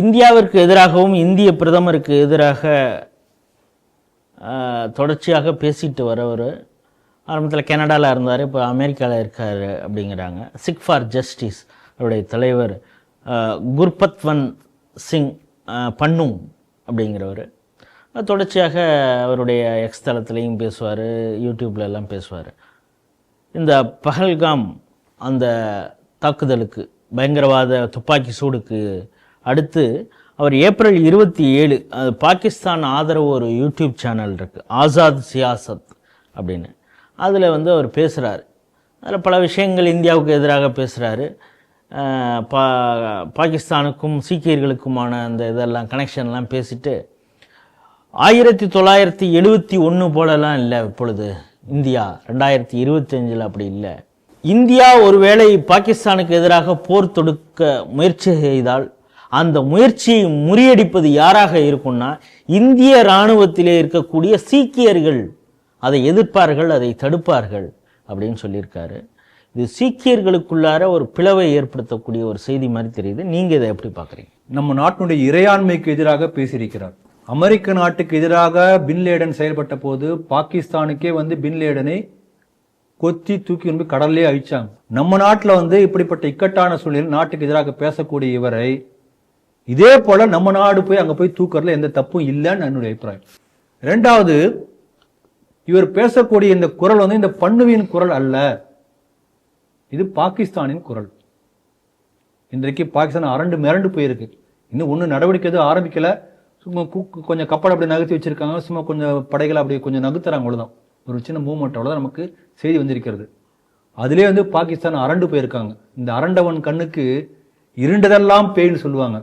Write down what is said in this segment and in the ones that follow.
இந்தியாவிற்கு எதிராகவும் இந்திய பிரதமருக்கு எதிராக தொடர்ச்சியாக பேசிட்டு வரவர். ஆரம்பத்தில் கனடாவில் இருந்தார் இப்போ அமெரிக்காவில் இருக்கார் அப்படிங்கிறாங்க. சிக் ஃபார் ஜஸ்டிஸ் அவருடைய தலைவர் குர்பத்வன் சிங் பண்ணும் அப்படிங்கிறவர். தொடர்ச்சியாக அவருடைய எக்ஸ் தளத்துலேயும் பேசுவார் யூடியூப்ல எல்லாம் பேசுவார். இந்த பஹல்காம் அந்த தாக்குதலுக்கு பயங்கரவாத துப்பாக்கி சூடுக்கு அடுத்து அவர் ஏப்ரல் இருபத்தி ஏழு அது பாகிஸ்தான் ஆதரவு ஒரு யூடியூப் சேனல் இருக்குது ஆசாத் சியாசத் அப்படின்னு. அதில் வந்து அவர் பேசுகிறார் அதில் பல விஷயங்கள் இந்தியாவுக்கு எதிராக பேசுகிறாரு பா பாகிஸ்தானுக்கும் சீக்கியர்களுக்குமான அந்த இதெல்லாம் கனெக்ஷன்லாம் பேசிட்டு ஆயிரத்தி தொள்ளாயிரத்தி எழுபத்தி ஒன்று போலலாம் இல்லை இப்பொழுது இந்தியா. ரெண்டாயிரத்தி இருபத்தஞ்சில் அப்படி இல்லை. இந்தியா ஒருவேளை பாகிஸ்தானுக்கு எதிராக போர் தொடுக்க முயற்சி செய்தால் அந்த முயற்சியை முறியடிப்பது யாராக இருக்கும்னா இந்திய இராணுவத்திலே இருக்கக்கூடிய சீக்கியர்கள். அதை எதிர்ப்பார்கள் அதை தடுப்பார்கள் அப்படின்னு சொல்லியிருக்காரு. இது சீக்கியர்களுக்குள்ளார ஒரு பிளவை ஏற்படுத்தக்கூடிய ஒரு செய்தி மாதிரி தெரியுது. நீங்கள் இதை எப்படி பார்க்குறீங்க? நம்ம நாட்டினுடைய இறையாண்மைக்கு எதிராக பேசியிருக்கிறார். அமெரிக்க நாட்டுக்கு எதிராக பின்லேடன் செயல்பட்ட போது பாகிஸ்தானுக்கே வந்து பின்லேடனை கொத்தி தூக்கி கொண்டு கடல்லே அழிச்சாங்க. நம்ம நாட்டில் வந்து இப்படிப்பட்ட இக்கட்டான சூழ்நிலையில் நாட்டுக்கு எதிராக பேசக்கூடிய இவரை இதே போல நம்ம நாடு போய் அங்க போய் தூக்கறதுல எந்த தப்பும் இல்லைன்னு என்னுடைய அபிப்பிராயம். ரெண்டாவது இவர் பேசக்கூடிய இந்த குரல் வந்து இந்த பண்ணுவியின் குரல் அல்ல. இது பாகிஸ்தானின் குரல். இன்றைக்கு பாகிஸ்தான் அரண்டு மிரண்டு போயிருக்கு. இன்னும் ஒன்றும் நடவடிக்கை எதுவும் ஆரம்பிக்கல. சும்மா கு- கொஞ்சம் கப்பல் அப்படி நகர்த்தி வச்சிருக்காங்க. சும்மா கொஞ்சம் படைகளை அப்படி கொஞ்சம் நகர்த்துறாங்க அவ்வளோதான் ஒரு சின்ன மூவ்மெண்ட் அவ்வளோதான் நமக்கு செய்தி வந்திருக்கிறது. அதிலே வந்து பாகிஸ்தான் அரண்டு போயிருக்காங்க. இந்த அரண்டவன் கண்ணுக்கு இருண்டதெல்லாம் பேய்னு சொல்லுவாங்க.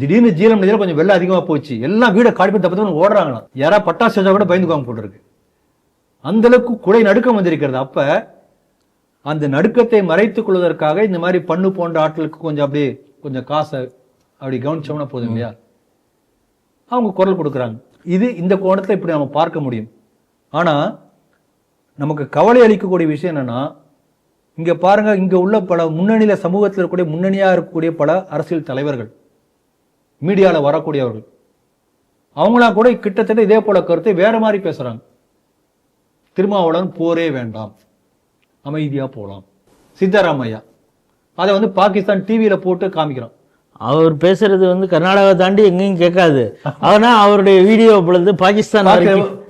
திடீர்னு ஜீலம் நிதியில் கொஞ்சம் வெள்ளம் அதிகமாக போச்சு. எல்லாம் வீட காடிப்பி தப்பு ஓடுறாங்களாம். யாராவது பட்டாசு வச்சா கூட பயந்துக்குவாங்க போல இருக்கு அந்தளவுக்கு குலை நடுக்கம் வந்திருக்கிறது. அப்போ அந்த நடுக்கத்தை மறைத்துக் கொள்வதற்காக இந்த மாதிரி பண்ணு போன்ற ஆட்களுக்கு கொஞ்சம் அப்படியே கொஞ்சம் காசை அப்படி கவனிச்சோம்னா போதும் இல்லையா? அவங்க குரல் கொடுக்குறாங்க. இது இந்த கோணத்தில் இப்படி நம்ம பார்க்க முடியும். ஆனால் நமக்கு கவலை அளிக்கக்கூடிய விஷயம் என்னன்னா இங்கே பாருங்க இங்கே உள்ள பல முன்னணியில் சமூகத்தில் இருக்கக்கூடிய முன்னணியாக இருக்கக்கூடிய பல அரசியல் தலைவர்கள். மீடியால வரக்கூடியவர்கள். அவங்களாம் கூட கிட்டத்தட்ட இதே போல கருத்தை வேற மாதிரி பேசுறாங்க. திருமாவளவன் போரே வேண்டாம். அமைதியா போலாம். சித்தராமையா அதை வந்து பாகிஸ்தான் டிவியில போட்டு காமிக்கிறான். அவர் பேசுறது வந்து கர்நாடகா தாண்டி எங்கேயும் கேட்காது. ஆனா அவருடைய வீடியோ பொழுது பாகிஸ்தான்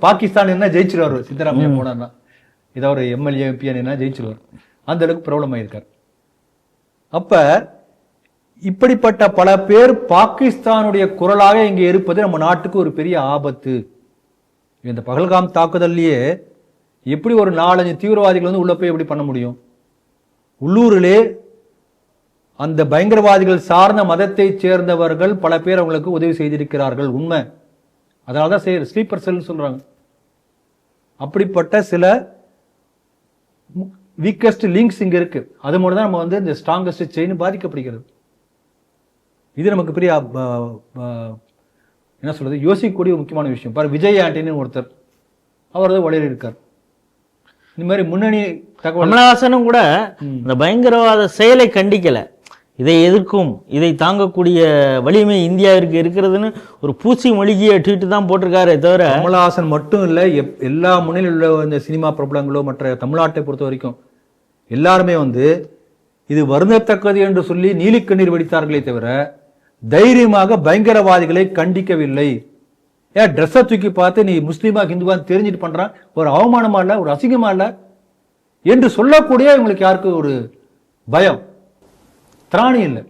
பாகிஸ்தான் என்ன ஜெயிச்சிருவாரு? சித்தராமையா போனார்னா. ஏதாவது ஒரு எம்எல்ஏ எம்பி என்ன ஜெயிச்சிருவார்? அந்த அளவுக்கு பிரபலம் ஆயிருக்கார் அப்ப இப்படிப்பட்ட பல பேர் பாகிஸ்தானுடைய குரலாக இங்கே இருப்பது நம்ம நாட்டுக்கு ஒரு பெரிய ஆபத்து. இந்த பகல்காம் தாக்குதல்லையே எப்படி ஒரு நாலஞ்சு தீவிரவாதிகள் வந்து உள்ளே போய் எப்படி பண்ண முடியும்? உள்ளூரிலே அந்த பயங்கரவாதிகள் சார்ந்த மதத்தைச் சேர்ந்தவர்கள் பல பேர் அவங்களுக்கு உதவி செய்திருக்கிறார்கள். உண்மை. அதனால தான் செய்ய ஸ்லீப்பர் செல் சொல்கிறாங்க அப்படிப்பட்ட சில வீக்கஸ்ட் லிங்க்ஸ் இங்கே இருக்குது அது மூலம் தான் நம்ம வந்து இந்த ஸ்ட்ராங்கஸ்ட் செயின் பாதிக்கப்படுகிறது. இது நமக்கு பெரிய என்ன சொல்றது யோசிக்கக்கூடிய ஒரு முக்கியமான விஷயம். பாரு விஜய் ஆண்டனின்னு ஒருத்தர் அவர் வழியில் இருக்கார். இந்த மாதிரி முன்னணி கமலஹாசனும் கூட இந்த பயங்கரவாத செயலை கண்டிக்கல. இதை எதிர்க்கும் இதை தாங்கக்கூடிய வலிமை இந்தியாவிற்கு இருக்கிறதுன்னு ஒரு பூச்சி மொழிகிய ட்வீட் தான் போட்டிருக்காரே தவிர கமலஹாசன் மட்டும் இல்ல எப்- எல்லா முன்னிலையில் உள்ள இந்த சினிமா பிரபலங்களோ மற்ற தமிழ்நாட்டை பொறுத்த வரைக்கும் எல்லாருமே வந்து இது வருந்தத்தக்கது என்று சொல்லி நீலிக்கண்ணீர் வெடித்தார்களே தவிர தைரியமாக பயங்கரவாதிகளை கண்டிக்கவில்லை. ஏன் ட்ரெஸ்ஸை தூக்கி பார்த்து நீ முஸ்லீமா ஹிந்துவான்னு தெரிஞ்சுட்டு பண்ணுறான் ஒரு அவமானமா இல்லை ஒரு அசிங்கமா இல்லை என்று சொல்லக்கூடிய இவங்களுக்கு யாருக்கு ஒரு பயம்? திராணி இல்லை.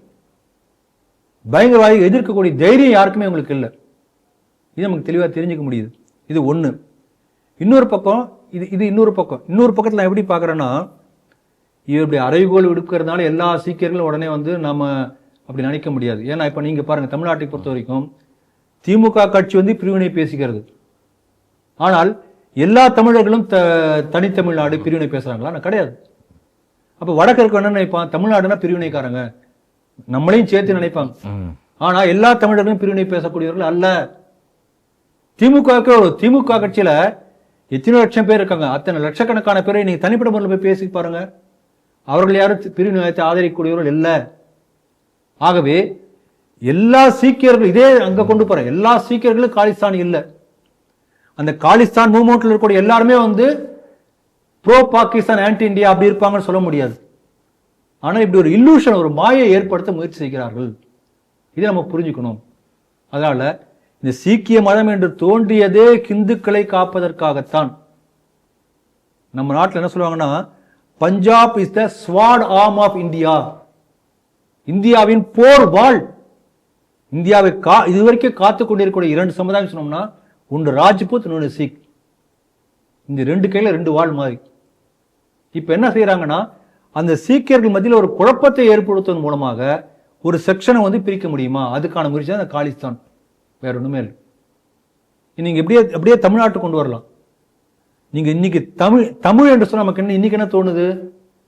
பயங்கரவாதி எதிர்க்கக்கூடிய தைரியம் யாருக்குமே உங்களுக்கு இல்லை. இது நமக்கு தெளிவாக தெரிஞ்சுக்க முடியுது. இது ஒன்று இன்னொரு பக்கம் இது இது இன்னொரு பக்கம். இன்னொரு பக்கத்தில் நான் எப்படி பார்க்குறேன்னா இப்படி அறைகோல் விடுக்கிறதுனால எல்லா சீக்கியர்களும் உடனே வந்து நம்ம அப்படி நினைக்க முடியாது. ஏன்னா இப்போ நீங்கள் பாருங்கள் தமிழ்நாட்டை பொறுத்த வரைக்கும் திமுக கட்சி வந்து பிரிவினை பேசுகிறது ஆனால் எல்லா தமிழர்களும் த தனித்தமிழ்நாடு பிரிவினை பேசுகிறாங்களா நான் கிடையாது. அப்போ வடக்கு இருக்க என்ன நினைப்பான் தமிழ்நாடுனா பிரிவினைக்காரங்க. நம்மளையும் சேர்த்து நினைப்பாங்க. ம். ஆனா எல்லா தமிழர்களும் பிரிவினை பேசக்கூடியவர்கள் அல்ல. திமுக திமுக கட்சியில எத்தனை லட்சம் பேர் இருக்காங்க? அத்தனை லட்சக்கணக்கான பேரை நீங்க தனிப்பட்ட முறையில் போய் பேசி பாருங்க. அவர்கள் யாரும் பிரிவினைவாதத்தை ஆதரிக்கக்கூடியவர்கள் இல்ல. ஆகவே எல்லா சீக்கியர்கள் இதே அங்க கொண்டு போறேன் எல்லா சீக்கியர்களும் காலிஸ்தான் இல்லை. அந்த காலிஸ்தான் மூவ்மெண்ட்ல இருக்கக்கூடிய எல்லாருமே வந்து ப்ரோ பாகிஸ்தான் ஆன்டி இந்தியா அப்படி இருப்பாங்கன்னு சொல்ல முடியாது. ஆனா இப்படி ஒரு இல்லூஷன் ஒரு மாயை ஏற்படுத்த முயற்சி செய்கிறார்கள். இதை நம்ம புரிஞ்சுக்கணும். அதனால இந்த சீக்கிய மதம் என்று தோன்றியதே இந்துக்களை காப்பதற்காகத்தான். நம்ம நாட்டில் என்ன சொல்லுவாங்கன்னா Punjab is the sword arm of India இந்தியாவின் போர் வாழ். இந்தியாவை கா இதுவரைக்கும் காத்து கொண்டிருக்கக்கூடிய இரண்டு சமுதாயம் சொன்னோம்னா ஒன்று ராஜ்புத் இன்னொன்று சீக். இந்த ரெண்டு கையில் ரெண்டு வாள் மாதிரி இப்போ என்ன செய்கிறாங்கன்னா அந்த சீக்கியர்கள் மத்தியில் ஒரு குழப்பத்தை ஏற்படுத்துவதன் மூலமாக ஒரு செக்ஷனை வந்து பிரிக்க முடியுமா? அதுக்கான முயற்சி தான் அந்த காலிஸ்தான். வேற ஒன்றுமே இல்லை. நீங்கள் எப்படியே அப்படியே தமிழ்நாட்டு கொண்டு வரலாம். நீங்கள் இன்னைக்கு தமிழ் தமிழ் என்று சொன்னால் நமக்கு என்ன இன்னைக்கு என்ன தோணுது?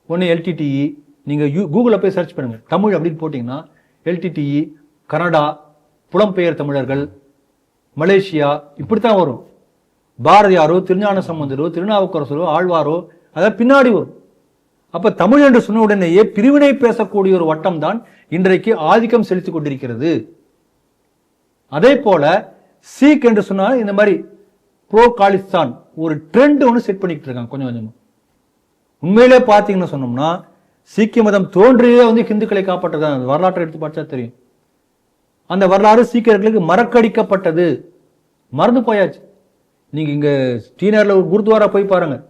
ஒன்று எல்டிடிஇ நீங்கள் யூ கூகுளில் போய் சர்ச் பண்ணுங்கள் தமிழ் அப்படின்னு போட்டிங்கன்னா எல்டிடிஇ கனடா புலம்பெயர் தமிழர்கள் மலேசியா இப்படி தான் வரும். பாரதியாரோ திருஞான சம்பந்தரோ திருநாவுக்கரசரோ ஆழ்வாரோ அதாவது பின்னாடி வரும். அப்போ தமிழ் என்று சொன்ன உடனேயே பிரிவினை பேசக்கூடிய ஒரு வட்டம் தான் இன்றைக்கு ஆதிக்கம் செலுத்தி கொண்டிருக்கிறது. அதே போல சீக் என்று சொன்னால் இந்த மாதிரி ப்ரோ காலிஸ்தான் ஒரு ட்ரெண்ட் ஒன்று செட் பண்ணிக்கிட்டு இருக்காங்க கொஞ்சம் கொஞ்சமாக உண்மையிலே பார்த்தீங்கன்னு சொன்னோம்னா சீக்கிய மதம் தோன்றியதே வந்து ஹிந்துக்களை காப்பாற்றதான் வரலாற்றை எடுத்து பார்த்தா தெரியும். அந்த வரலாறு சீக்கியர்களுக்கு மறக்கடிக்கப்பட்டது. மறந்து போயாச்சு. நீங்கள் இங்கே ஸ்ரீநகரில் ஒரு குருத்வாரா போய் பாருங்கள்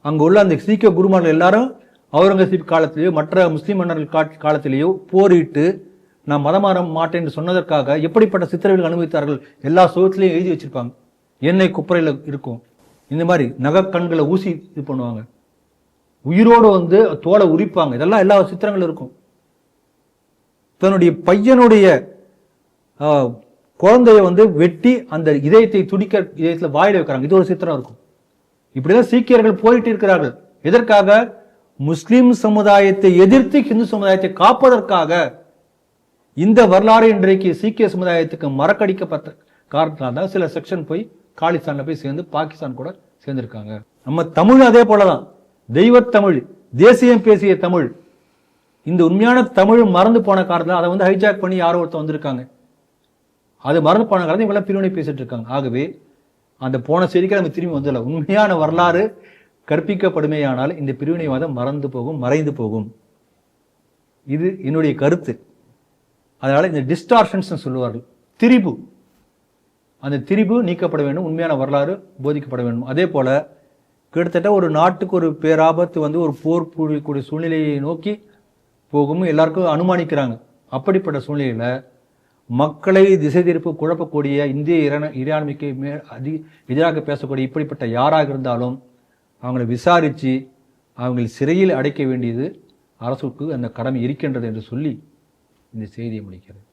அங்கே உள்ள அந்த சீக்கிய குருமார்கள் எல்லாரும் அவுரங்கசீப் காலத்திலேயோ மற்ற முஸ்லீம் மன்னர்கள் கா- காலத்திலேயோ போரிட்டு நான் மதம் மாற மாட்டேன் என்று சொன்னதற்காக எப்படிப்பட்ட சித்திரவதை அனுபவித்தார்கள்? எல்லா சுகத்திலையும் எழுதி வச்சிருப்பாங்க. எண்ணெய் குப்பரையில் இருக்கும். இந்த மாதிரி நகை கண்களை ஊசி இது பண்ணுவாங்க. உயிரோடு வந்து தோலை உரிப்பாங்க. இதெல்லாம் எல்லா சித்திரங்களும் இருக்கும். தன்னுடைய பையனுடைய குழந்தையை குழந்தைய வந்து வெட்டி அந்த இதயத்தை துடிக்க இதயத்தில் வாயில வைக்கிறாங்க. இது ஒரு சித்திரம் இருக்கும். இப்படிதான் சீக்கியர்கள் போயிட்டு இருக்கிறார்கள். எதற்காக? முஸ்லிம் சமுதாயத்தை எதிர்த்து ஹிந்து சமுதாயத்தை காப்பதற்காக இந்த வரலாறு இன்றைக்கு சீக்கிய சமுதாயத்துக்கு மறக்கடிக்கப்பட்ட காரணத்தினால தான் சில செக்ஷன் போய் காலிஸ்தானில் போய் சேர்ந்து பாகிஸ்தான் கூட சேர்ந்திருக்காங்க. நம்ம தமிழ் அதே போலதான். தெய்வத்தமிழ் தேசியம் பேசிய தமிழ். இந்த உண்மையான தமிழ் மறந்து போன காரணத்தில் அதை வந்து ஹைஜாக் பண்ணி யாரோ ஒருத்தர் வந்திருக்காங்க. அது மறந்து போன காரணம் இவெல்லாம் பிரிவினை பேசிட்டு இருக்காங்க. ஆகவே அந்த போன செய்திக்கு நம்ம திரும்பி வந்துடல உண்மையான வரலாறு கற்பிக்கப்படுமேயானால் இந்த பிரிவினைவாதம் மறந்து போகும் மறைந்து போகும். இது என்னுடைய கருத்து. அதனால் இந்த டிஸ்டார்ஷன்ஸ் சொல்லுவார்கள். திரிபு. அந்த திரிபு நீக்கப்பட வேண்டும் உண்மையான வரலாறு போதிக்கப்பட வேண்டும். அதே போல் கிட்டத்தட்ட ஒரு நாட்டுக்கு ஒரு பேராபத்து வந்து ஒரு போர் புரியக்கூடிய சூழ்நிலையை நோக்கி போகும் எல்லாருக்கும் அனுமானிக்கிறாங்க. அப்படிப்பட்ட சூழ்நிலையில் மக்களை திசை திருப்பு குழப்பக்கூடிய இந்திய இரண இறையாண்மைக்கு மே அதி எதிராக பேசக்கூடிய இப்படிப்பட்ட யாராக இருந்தாலும் அவங்களை விசாரித்து அவங்களை சிறையில் அடைக்க வேண்டியது அரசுக்கு அந்த கடமை இருக்கின்றது என்று சொல்லி இந்த செய்தியை முடிக்கிறது